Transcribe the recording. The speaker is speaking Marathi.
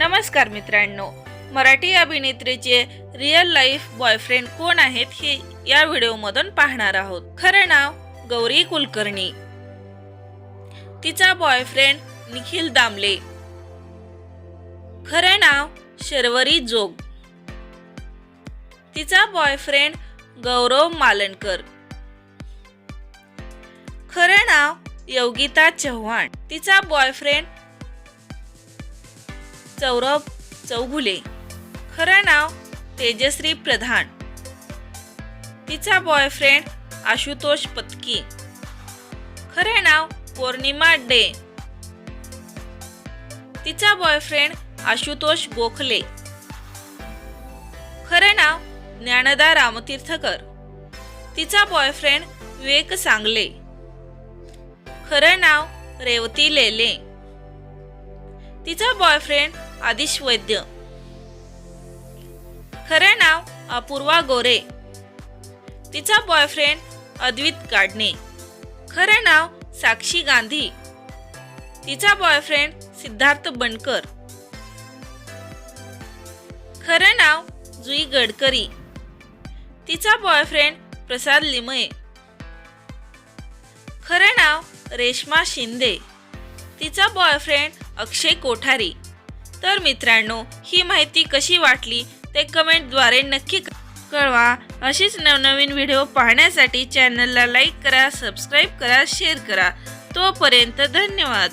नमस्कार मित्रांनो मराठी अभिनेत्रीचे रिअल लाईफ बॉयफ्रेंड कोण आहेत हे या व्हिडिओमधून पाहणार आहोत. खरं नाव गौरी कुलकर्णी. तिचा बॉयफ्रेंड निखिल दामले. खरं नाव शर्वरी जोग. तिचा बॉयफ्रेंड गौरव मालनकर खरं नाव योगिता चव्हाण. तिचा बॉयफ्रेंड सौरभ चौगुले. खरं नाव तेजश्री प्रधान. तिचा बॉयफ्रेंड आशुतोष पत्की. खरे नाव पौर्णिमा डे. तिचा बॉयफ्रेंड आशुतोष गोखले. खरे नाव ज्ञानदा रामतीर्थकर. तिचा बॉयफ्रेंड विवेक सांगले. खरं नाव रेवती लेले. तिचा बॉयफ्रेंड आदिश वैद्य खरे नाव अपूर्वा गोरे. तिचा बॉयफ्रेंड अद्वित काडणे. खरे नाव साक्षी गांधी. तिचा बॉयफ्रेंड सिद्धार्थ बनकर. खरं नाव जुई गडकरी. तिचा बॉयफ्रेंड प्रसाद लिमये. खरं नाव रेश्मा शिंदे. तिचा बॉयफ्रेंड अक्षय कोठारी. तर मित्रांनो ही माहिती कशी वाटली ते कमेंटद्वारे नक्की क- कळवा. अशीच नवनवीन व्हिडिओ पाहण्यासाठी चॅनलला लाईक करा सबस्क्राईब करा शेअर करा. तोपर्यंत धन्यवाद.